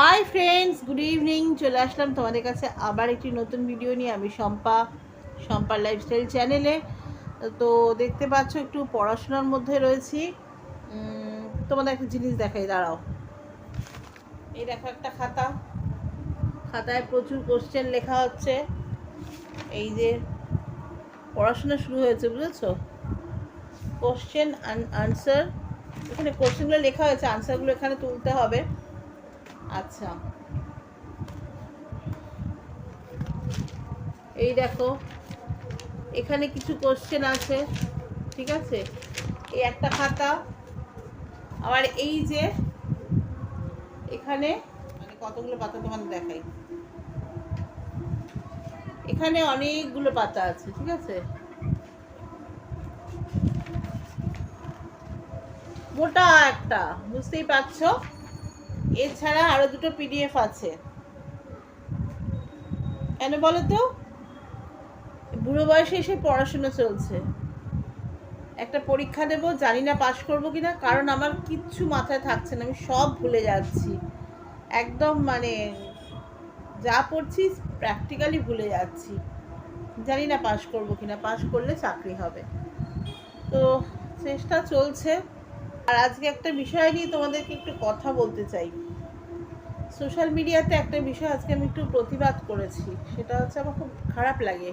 Hi friends good evening চলে আসলাম তোমাদের কাছে আবার একটি নতুন ভিডিও নিয়ে। আমি শম্পা, শম্পার লাইফস্টাইল চ্যানেলে তো দেখতে পাচ্ছ একটু পড়াশোনার মধ্যে রয়েছি। তোমাদের একটা জিনিস দেখাই, দাঁড়াও। এই দেখো একটা খাতা। খাতায় প্রচুর কোশ্চেন লেখা হচ্ছে। এই যে পড়াশোনা শুরু হয়েছে, বুঝেছ? কোশ্চেন আনসার এখানে কোশ্চেনগুলো লেখা হয়েছে আনসারগুলো এখানে তুলতে হবে। আচ্ছা। এই দেখো, এখানে কিছু কোশ্চেন আছে, ঠিক আছে? এই একটা খাতা, আবার এই যে এখানে মানে কতগুলো পাতা তোমাদের দেখাই। এখানে অনেকগুলো পাতা আছে, ঠিক আছে? মোটা একটা, বুঝতেই পারছ? এছাড়া আরও দুটো পিডিএফ আছে। কেন বলো তো বুড়ো বয়সে এসে পড়াশোনা চলছে। একটা পরীক্ষা দেব, জানি না পাশ করব কিনা, কারণ আমার কিচ্ছু মাথায় থাকছে না, আমি সব ভুলে যাচ্ছি। একদম মানে যা পড়ছি প্র্যাকটিক্যালি ভুলে যাচ্ছি। জানি না পাশ করব কিনা, পাশ করলে চাকরি হবে। তো চেষ্টা চলছে। আর আজকে একটা বিষয় নিয়ে তোমাদেরকে একটু কথা বলতে চাই। সোশ্যাল মিডিয়াতে একটা বিষয় আজকে আমি একটু প্রতিবাদ করেছি, সেটা হচ্ছে আমার খুব খারাপ লাগে।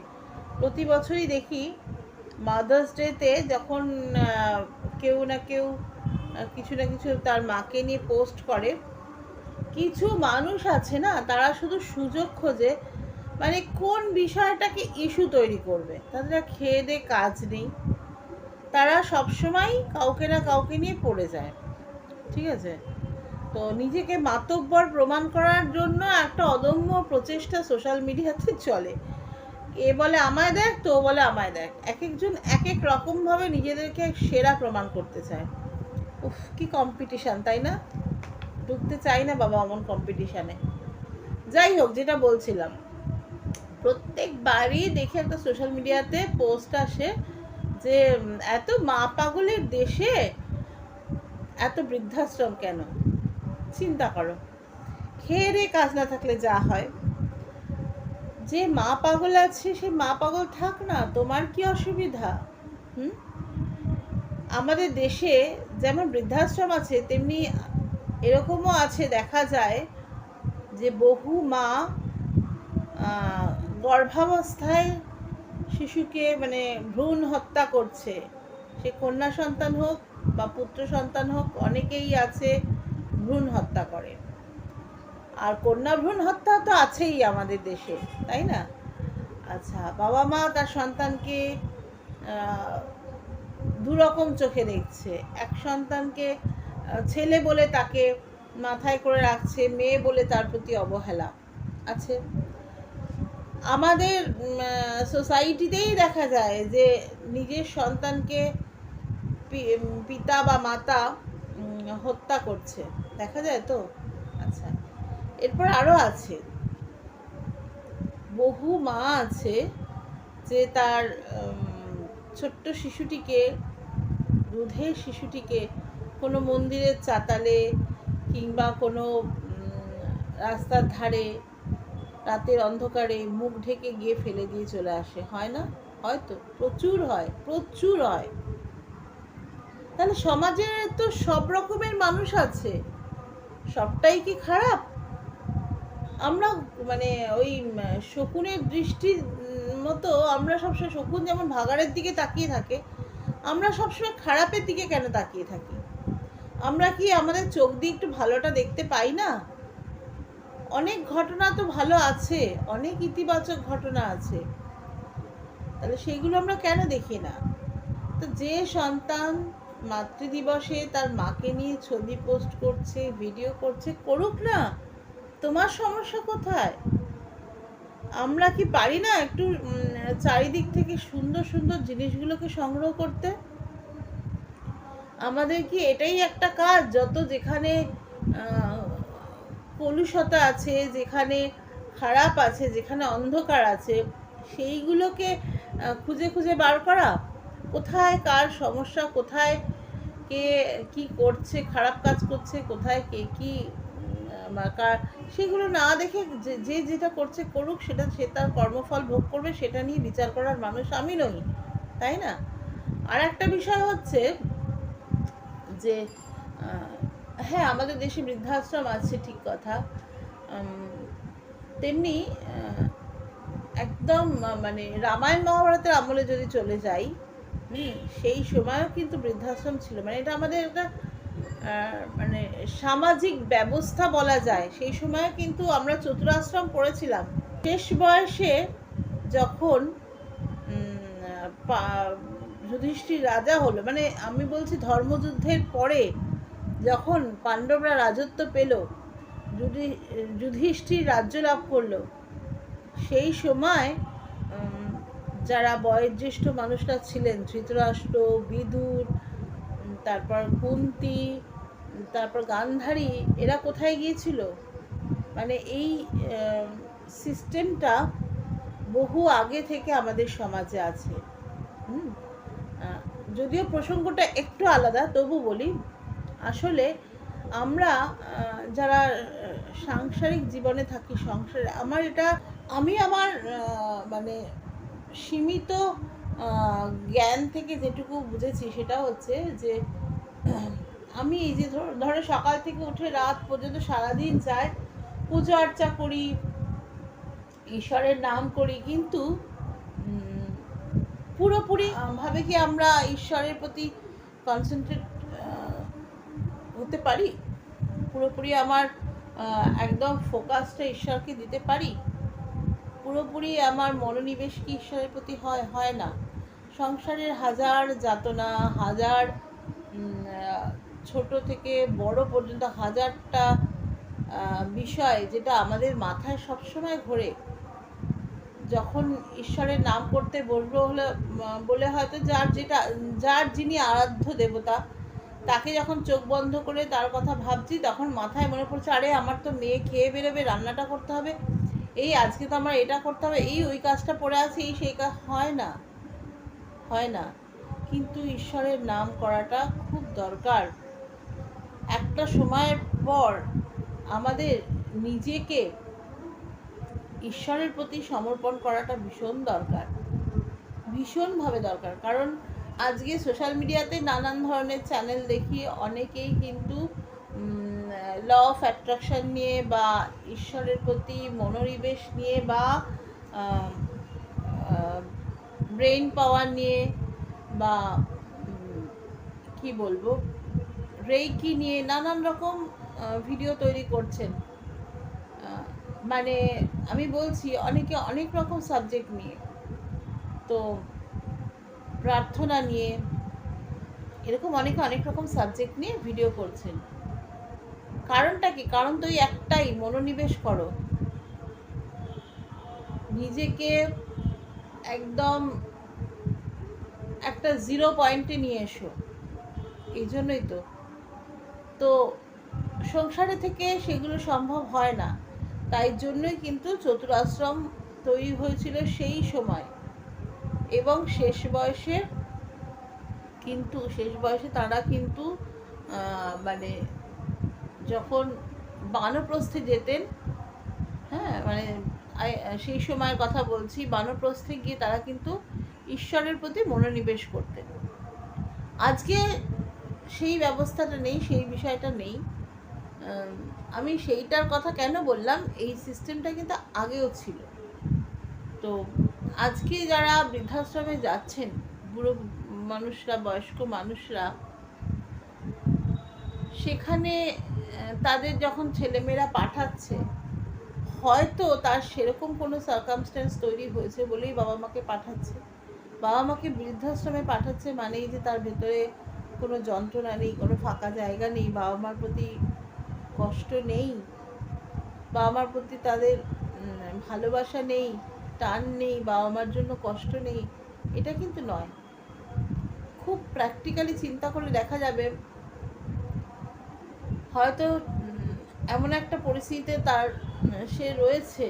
প্রতি বছরই দেখি মাদার্স ডেতে যখন কেউ না কেউ কিছু না কিছু তার মাকে নিয়ে পোস্ট করে, কিছু মানুষ আছে না, তারা শুধু সুযোগ খোঁজে মানে কোন বিষয়টাকে ইস্যু তৈরি করবে? তাদের খেয়ে দে কাজ নেই। তারা সবসময় কাউকে না কাউকে নিয়ে পড়ে যায়। ঠিক আছে? তো নিজেকে মাতব্বর প্রমাণ করার জন্য একটা অদম্য প্রচেষ্টা সোশ্যাল মিডিয়াতে চলে। এ বলে, আমায় দেখ তো বলে, আমায় দেখ। এক একজন এক এক রকমভাবে নিজেদেরকে সেরা প্রমাণ করতে চায়। উফ, কি কম্পিটিশান তাই না? ঢুকতে চাই না বাবা অমন কম্পিটিশানে যাই হোক, যেটা বলছিলাম, প্রত্যেকবারই দেখি একটা সোশ্যাল মিডিয়াতে পোস্ট আসে যে এত মা পাগলের দেশে এত বৃদ্ধাশ্রম কেন? চিন্তা করো। খেয়ে রে কাজ না থাকলে যা হয়। যে মা পাগল আছে, সে মা পাগল থাক না, তোমার কি অসুবিধা? হুম? আমাদের দেশে যেমন বৃদ্ধাশ্রম আছে, তেমনি এরকমও আছে, দেখা যায় যে বহু মা গর্ভাবস্থায় শিশুকে মানে ভ্রূণ হত্যা করছে। সে কন্যা সন্তান হোক বা পুত্র সন্তান হোক, অনেকেই আছে ভ্রূণ হত্যা করে। আর কন্যা ভ্রূণ হত্যা তো আছেই আমাদের দেশে, তাই না? আচ্ছা বাবা মা তার সন্তানকে দুরকম চোখে দেখছে। এক সন্তানকে ছেলে বলে তাকে মাথায় করে রাখছে, মেয়ে বলে তার প্রতি অবহেলা। আছে? আমাদের সোসাইটিতেই দেখা যায় যে নিজের সন্তানকে পিতা বা মাতা হত্যা করছে। দেখা যায় তো? আচ্ছা এরপর আরও আছে। বহু মা আছে যে তার ছোট্ট শিশুটিকে দুধের শিশুটিকে কোনো মন্দিরের চাতালে কিংবা কোনো রাস্তার ধারে রাতের অন্ধকারে মুখ ঢেকে গিয়ে ফেলে দিয়ে চলে আসে, হয় না? হয়তো প্রচুর হয় প্রচুর হয়। তাহলে সমাজে তো সব রকমের মানুষ আছে। সবটাই কি খারাপ? আমরা মানে ওই শকুনের দৃষ্টির মতো আমরা সবসময় শকুন যেমন ভাগাড়ের দিকে তাকিয়ে থাকে, আমরা সবসময় খারাপের দিকে কেন তাকিয়ে থাকি? আমরা কি আমাদের চোখ দিয়ে একটু ভালোটা দেখতে পাই না? অনেক ঘটনা তো ভালো আছে, অনেক ইতিবাচক ঘটনা আছে। তাহলে সেইগুলো আমরা কেন দেখি না? তো যে সন্তান মাতৃদিবসে তার মাকে নিয়ে ছবি পোস্ট করছে, ভিডিও করছে, করুক না, তোমার সমস্যা কোথায়? আমরা কি পারি না একটু চারিদিক থেকে সুন্দর সুন্দর জিনিসগুলোকে সংগ্রহ করতে? আমাদের কি এটাই একটা কাজ, যত যেখানে কলুষতা আছে, যেখানে খারাপ আছে, যেখানে অন্ধকার আছে, সেইগুলোকে খুঁজে খুঁজে বার করা? কোথায় কার সমস্যা? কোথায় কে কি করছে? খারাপ কাজ করছে? কোথায় কে কি কার? সেগুলো না দেখে যে যেটা করছে করুক, সেটা সে তার কর্মফল ভোগ করবে, সেটা নিয়ে বিচার করার মানুষ আমি নই, তাই না? আর একটা বিষয় হচ্ছে যে হ্যাঁ আমাদের দেশে বৃদ্ধাশ্রম আছে, ঠিক কথা। তেমনি একদম মানে রামায়ণ মহাভারতের আমলে যদি চলে যাই সেই সময়ও কিন্তু বৃদ্ধাশ্রম ছিল। মানে এটা আমাদের একটা মানে সামাজিক ব্যবস্থা বলা যায়। সেই সময় কিন্তু আমরা চতুরাশ্রম পড়েছিলাম। শেষ বয়সে যখন যুধিষ্ঠির রাজা হলো মানে আমি বলছি ধর্মযুদ্ধের পরে যখন পাণ্ডবরা রাজত্ব পেল যুধি যুধিষ্ঠির রাজ্য লাভ করল। সেই সময় যারা বয়োজ্যেষ্ঠ মানুষরা ছিলেন, ধৃতরাষ্ট্র, বিদুর তারপর কুন্তি, তারপর গান্ধারী, এরা কোথায় গিয়েছিল? মানে এই সিস্টেমটা বহু আগে থেকে আমাদের সমাজে আছে। হুম? যদিও প্রসঙ্গটা একটু আলাদা, তবু বলি আসলে আমরা যারা সাংসারিক জীবনে থাকি, সংসারে, আমার এটা, আমি আমার মানে সীমিত জ্ঞান থেকে যেটুকু বুঝেছি সেটা হচ্ছে যে, আমি এই যে ধর- সকাল থেকে উঠে রাত পর্যন্ত সারাদিন যাই, পুজো আর্চা করি, ঈশ্বরের নাম করি, কিন্তু পুরোপুরি ভাবে কি আমরা ঈশ্বরের প্রতি কনসেন্ট্রেট হতে পারি? পুরোপুরি আমার একদম ফোকাসটা ঈশ্বরকে দিতে পারি? পুরোপুরি আমার মনোনিবেশ কি ঈশ্বরের প্রতি হয় হয় না। সংসারের হাজার যাতনা, হাজার ছোট থেকে বড় পর্যন্ত হাজারটা বিষয় যেটা আমাদের মাথায় সবসময় ঘোরে। যখন ঈশ্বরের নাম করতে বলব হলে, বলে হয়তো যার যেটা, যার যিনি আরাধ্য দেবতা তাকে যখন চোখ বন্ধ করে তার কথা ভাবছি, তখন মাথায় মনে পড়ছে, আরে আমার তো মেয়ে খেয়ে বেরোবে, রান্নাটা করতে হবে। এই আজকে তো আমার এটা করতে হবে, এই ওই কাজটা পড়ে আছে, এই সেই কাজ। হয় না হয় না। কিন্তু ঈশ্বরের নাম করাটা খুব দরকার। একটা সময়ের পর আমাদের নিজেকে ঈশ্বরের প্রতি সমর্পণ করাটা ভীষণ দরকার, ভীষণভাবে দরকার। কারণ আজকে সোশ্যাল মিডিয়াতে নানান ধরনের চ্যানেল দেখি, অনেকেই কিন্তু ল অফ অ্যাট্রাকশন নিয়ে বা ঈশ্বরের প্রতি মনোনিবেশ নিয়ে বা ব্রেন পাওয়ার নিয়ে বা কি বলব রেইকি নিয়ে নানান রকম ভিডিও তৈরি করছেন। মানে আমি বলছি, অনেকে অনেক রকম সাবজেক্ট নিয়ে। তো প্রার্থনা নিয়ে, এরকম অনেকে, অনেক রকম সাবজেক্ট নিয়ে ভিডিও করছেন। কারণটা কি? কারণ তো একটাই, মনোনিবেশ করো। নিজেকে একদম একটা জিরো পয়েন্টে নিয়ে এসো। এই জন্যই তো। তো সংসারে থেকে সেগুলো সম্ভব হয় না। তাই জন্যই কিন্তু চতুরাশ্রম তৈরি হয়েছিল সেই সময়। এবং শেষ বয়সে কিন্তু, শেষ বয়সে তারা কিন্তু মানে যখন বানপ্রস্থে যেতেন হ্যাঁ মানে সেই সময়ের কথা বলছি, বানপ্রস্থে গিয়ে তারা কিন্তু ঈশ্বরের প্রতি মনোনিবেশ করতেন। আজকে সেই ব্যবস্থাটা নেই, সেই বিষয়টা নেই। আমি সেইটার কথা কেন বললাম? এই সিস্টেমটা কিন্তু আগেও ছিল। তো আজকে যারা বৃদ্ধাশ্রমে যাচ্ছেন, বুড়ো মানুষরা, বয়স্ক মানুষরা, সেখানে তাদের যখন ছেলেমেয়েরা পাঠাচ্ছে, হয়তো তার সেরকম কোনো সার্কামস্ট্যান্স তৈরি হয়েছে বলেই বাবা মাকে পাঠাচ্ছে। বাবা মাকে বৃদ্ধাশ্রমে পাঠাচ্ছে মানেই যে তার ভেতরে কোনো যন্ত্রণা নেই, কোনো ফাঁকা জায়গা নেই, বাবা মার প্রতি কষ্ট নেই, বাবা মার প্রতি তাদের ভালোবাসা নেই। টান নেই বাবা মার জন্য কষ্ট নেই, এটা কিন্তু নয়। খুব প্র্যাকটিক্যালি চিন্তা করে দেখা যাবে। হয়তো এমন একটা পরিস্থিতিতে তার, সে রয়েছে,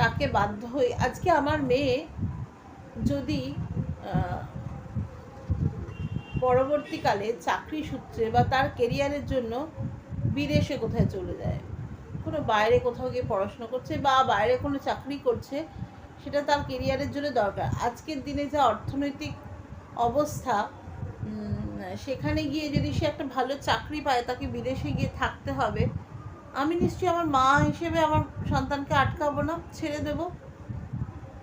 তাকে বাধ্য হয়ে। আজকে আমার মেয়ে যদি পরবর্তীকালে চাকরি সূত্রে বা তার কেরিয়ারের জন্য বিদেশে কোথায় চলে যায়, কোনো বাইরে কোথাও গিয়ে পড়াশোনা করছে বা বাইরে কোনো চাকরি করছে সেটা তার কেরিয়ারের জন্য দরকার। আজকের দিনে যা অর্থনৈতিক অবস্থা সেখানে গিয়ে যদি সে একটা ভালো চাকরি পায়, তাকে বিদেশে গিয়ে থাকতে হবে, আমি নিশ্চয়ই আমার মা হিসেবে আমার সন্তানকে আটকাবো না, ছেড়ে দেব।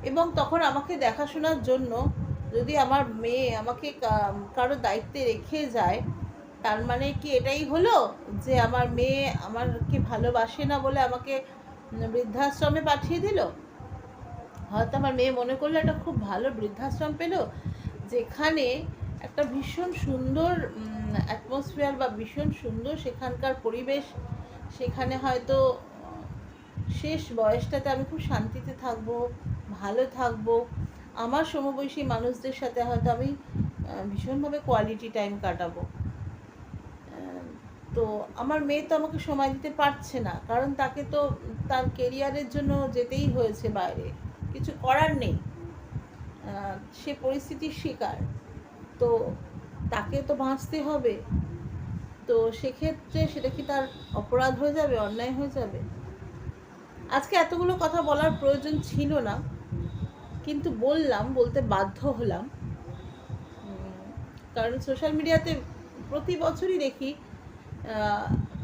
এবং তখন আমাকে দেখাশোনার জন্য যদি আমার মেয়ে আমাকে কারও দায়িত্বে রেখে যায়, তার মানে কি এটাই হলো? যে আমার মেয়ে আমাকে ভালোবাসে না বলে আমাকে বৃদ্ধাশ্রমে পাঠিয়ে দিল? হয়তো আমার মেয়ে মনে করল একটা খুব ভালো বৃদ্ধাশ্রম পেল, যেখানে একটা ভীষণ সুন্দর অ্যাটমসফিয়ার বা ভীষণ সুন্দর সেখানকার পরিবেশ, সেখানে হয়তো, শেষ বয়সটাতে আমি খুব শান্তিতে থাকব, ভালো থাকব। আমার সমবয়সী মানুষদের সাথে হয়তো আমি ভীষণভাবে কোয়ালিটি টাইম কাটাবো। তো আমার মেয়ে তো আমাকে সময় দিতে পারছে না, কারণ তাকে তো, তার কেরিয়ারের জন্য যেতেই হয়েছে বাইরে। কিছু করার নেই। সে পরিস্থিতির শিকার। তো তাকে তো বাঁচতে হবে। তো সেক্ষেত্রে সেটা কি তার অপরাধ হয়ে যাবে, অন্যায় হয়ে যাবে? আজকে এতগুলো কথা বলার প্রয়োজন ছিল না, কিন্তু বললাম, বলতে বাধ্য হলাম। কারণ সোশ্যাল মিডিয়াতে প্রতি বছরই দেখি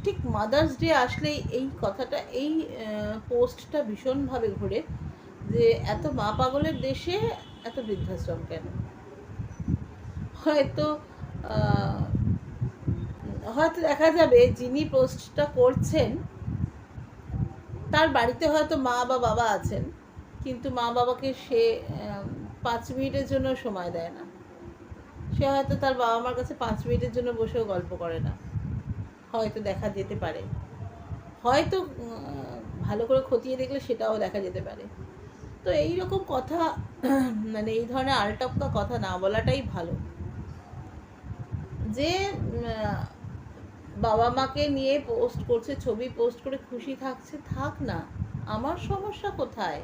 ঠিক মাদার্স ডে আসলেই এই কথাটা, এই পোস্টটা ভীষণভাবে ঘুরে। যে এত মা পাগলের দেশে এত বৃদ্ধাশ্রম কেন? হয়তো হয়তো দেখা যাবে যিনি পোস্টটা করছেন, তার বাড়িতে হয়তো মা বা বাবা আছেন, কিন্তু মা বাবাকে সে পাঁচ মিনিটের জন্য সময় দেয় না। সে হয়তো তার বাবা মার কাছে পাঁচ মিনিটের জন্য বসেও গল্প করে না। হয়তো দেখা যেতে পারে। হয়তো ভালো করে খতিয়ে দেখলে সেটাও দেখা যেতে পারে। তো এই রকম কথা মানে এই ধরনের আলটপকা কথা না বলাটাই ভালো। যে বাবা মাকে নিয়ে পোস্ট করছে, ছবি পোস্ট করে খুশি থাকছে, থাক না। আমার সমস্যা কোথায়?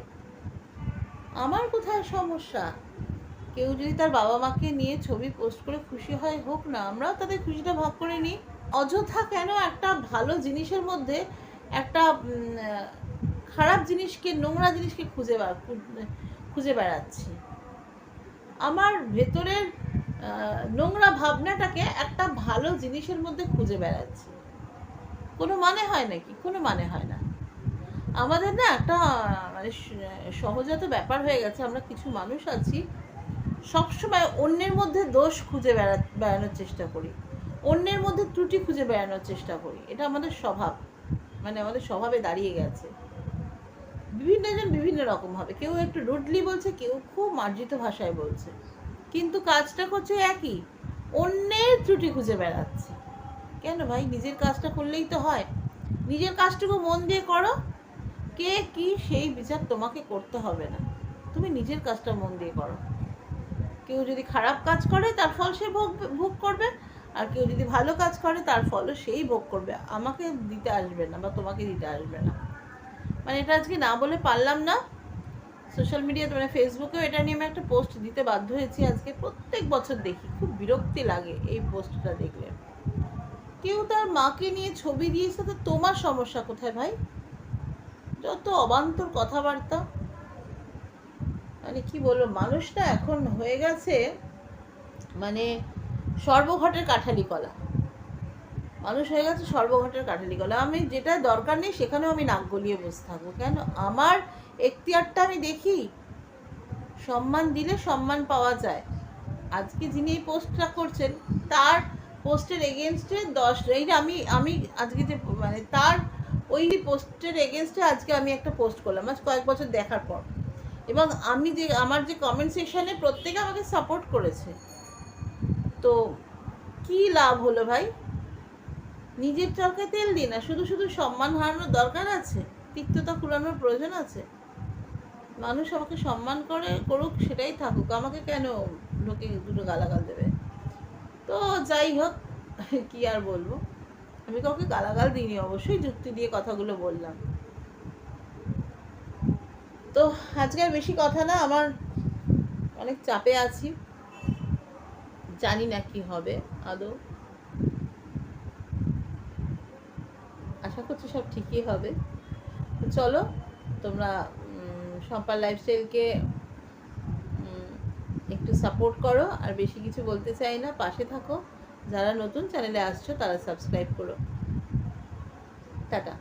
আমার কোথায় সমস্যা? কেউ যদি তার বাবা মাকে নিয়ে ছবি পোস্ট করে খুশি হয়, হোক না, আমরাও তাদের খুশিটা ভাগ করে নিই। অযথা কেন একটা ভালো জিনিসের মধ্যে একটা খারাপ জিনিসকে, নোংরা জিনিসকে খুঁজে খুঁজে বেড়াচ্ছি। আমার ভেতরের নোংরা ভাবনাটাকে একটা ভালো জিনিসের মধ্যে খুঁজে বেড়াচ্ছি। কোনো মানে হয় নাকি? কোনো মানে হয় না। আমাদের না একটা মানে সহজাত ব্যাপার হয়ে গেছে। আমরা কিছু মানুষ আছি, সবসময় অন্যের মধ্যে দোষ খুঁজে বেড়া, বেড়ানোর চেষ্টা করি। অন্যের মধ্যে ত্রুটি খুঁজে বেড়ানোর চেষ্টা করি। এটা আমাদের স্বভাব। মানে আমাদের স্বভাবে দাঁড়িয়ে গেছে। বিভিন্ন জন বিভিন্ন রকম হবে। কেউ একটু রুডলি বলছে, কেউ খুব মার্জিত ভাষায় বলছে। কিন্তু কাজটা করছে একই। অন্যের ত্রুটি খুঁজে বেড়াচ্ছে। কেন ভাই? নিজের কাজটা করলেই তো হয়। নিজের কাজটুকু মন দিয়ে করো। কে কি সেই বিচার তোমাকে করতে হবে না। তুমি নিজের কাজটা মন দিয়ে করো। কেউ যদি খারাপ কাজ করে, তার ফল সে ভোগ ভোগ করবে। আর কেউ যদি ভালো কাজ করে, তার ফলও সেই ভোগ করবে। আমাকে দিতে আসবে না বা তোমাকে দিতে আসবে না। মানে এটা আজকে না বলে পারলাম না। সোশ্যাল মিডিয়াতে মানে ফেসবুকেও এটা নিয়ে আমি একটা পোস্ট দিতে বাধ্য হয়েছি আজকে। প্রত্যেক বছর দেখি, খুব বিরক্তি লাগে এই পোস্টটা দেখলে। কেউ তার মাকে নিয়ে ছবি দিয়েছে তো তোমার সমস্যা কোথায় ভাই? যত অবান্তর কথাবার্তা। মানে কি বলব মানুষটা এখন হয়ে গেছে মানে সর্বঘটের কাঠালি কলা। মানুষ হয়ে গেছে, সর্বঘটের কাঠালি কলা আমি যেটা দরকার নেই, সেখানেও আমি নাক গলিয়ে বসে থাকব। কেন? আমার এখতিয়ারটা আমি দেখি। সম্মান দিলে সম্মান পাওয়া যায়। আজকে যিনি এই পোস্টটা করছেন, তার পোস্টের এগেনস্টে দশ, এই আমি আমি আজকে যে মানে তার ওই পোস্টের এগেনস্টে আজকে আমি একটা পোস্ট করলাম, আজ কয়েক বছর দেখার পর। এবং আমি যে, আমার যে কমেন্ট সেকশনে প্রত্যেকে আমাকে সাপোর্ট করেছে। তো কি লাভ হলো ভাই? নিজের চরকে তেল দিই না, শুধু শুধু সম্মান হারানোর দরকার আছে, তিক্ততা কুলানোর প্রয়োজন আছে। মানুষ আমাকে সম্মান করে, করুক, সেটাই থাকুক, আমাকে কেন লোকে দুটো গালাগাল দেবে? তো যাই হোক, কি আর বলব? আমি কাউকে গালাগাল দিইনি, অবশ্যই যুক্তি দিয়ে কথাগুলো বললাম। তো আজকে আর বেশি কথা না, আমার অনেক চাপে আছি। জানি না কি হবে, আদৌ। আশা করছি সব ঠিকই হবে। চলো, তোমরা সম্পার লাইফস্টাইলকে একটু সাপোর্ট করো। আর বেশি কিছু বলতে চাই না, পাশে থাকো। যারা নতুন চ্যানেলে আসছো, তারা সাবস্ক্রাইব করো। টাটা।